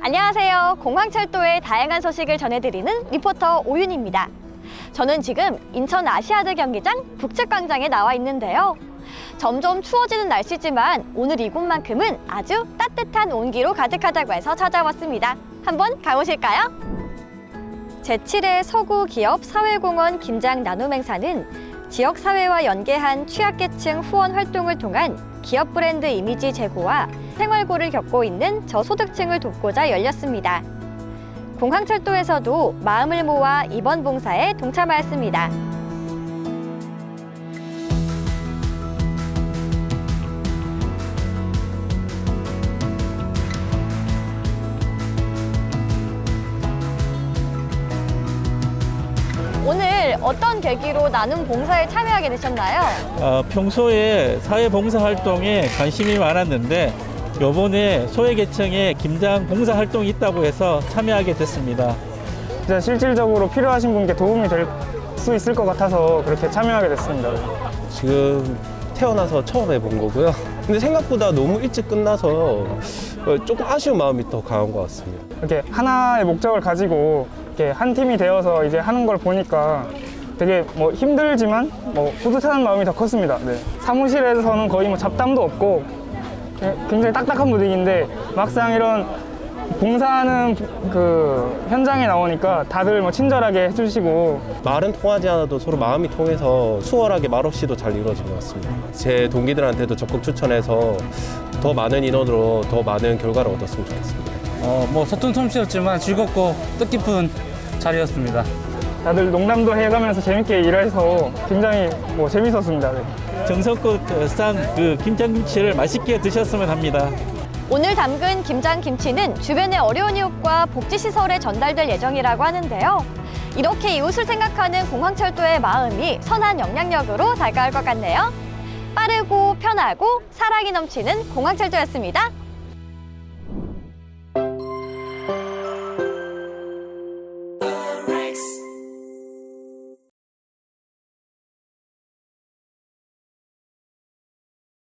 안녕하세요. 공항철도의 다양한 소식을 전해드리는 리포터 오윤입니다. 저는 지금 인천 아시아드 경기장 북측광장에 나와 있는데요. 점점 추워지는 날씨지만 오늘 이곳만큼은 아주 따뜻한 온기로 가득하다고 해서 찾아왔습니다. 한번 가보실까요? 제7회 서구 기업 사회공헌 김장 나눔 행사는 지역 사회와 연계한 취약계층 후원 활동을 통한 기업 브랜드 이미지 제고와 생활고를 겪고 있는 저소득층을 돕고자 열렸습니다. 공항철도에서도 마음을 모아 이번 봉사에 동참하였습니다. 오늘 어떤 계기로 나눔 봉사에 참여하게 되셨나요? 어, 평소에 사회봉사 활동에 관심이 많았는데 요번에 소외계층에 김장 봉사 활동이 있다고 해서 참여하게 됐습니다. 진짜 실질적으로 필요하신 분께 도움이 될 수 있을 것 같아서 그렇게 참여하게 됐습니다. 지금 태어나서 처음 해본 거고요. 근데 생각보다 너무 일찍 끝나서 어, 조금 아쉬운 마음이 더 강한 것 같습니다. 이렇게 하나의 목적을 가지고 이렇게 한 팀이 되어서 이제 하는 걸 보니까 되게 뭐 힘들지만 뭐 뿌듯한 마음이 더 컸습니다. 네. 사무실에서는 거의 뭐 잡담도 없고 예, 굉장히 딱딱한 분위기인데 막상 이런 봉사하는 그 현장에 나오니까 다들 뭐 친절하게 해주시고 말은 통하지 않아도 서로 마음이 통해서 수월하게 말없이도 잘 이루어진 것 같습니다. 제 동기들한테도 적극 추천해서 더 많은 인원으로 더 많은 결과를 얻었으면 좋겠습니다. 어, 뭐 서툰 솜씨였지만 즐겁고 뜻깊은 자리였습니다. 다들 농담도 해가면서 재밌게 일해서 굉장히 뭐 재밌었습니다. 네. 정성껏 싼 그 김장김치를 맛있게 드셨으면 합니다. 오늘 담근 김장 김치는 주변의 어려운 이웃과 복지시설에 전달될 예정이라고 하는데요. 이렇게 이웃을 생각하는 공항철도의 마음이 선한 영향력으로 다가올 것 같네요. 빠르고 편하고 사랑이 넘치는 공항철도였습니다.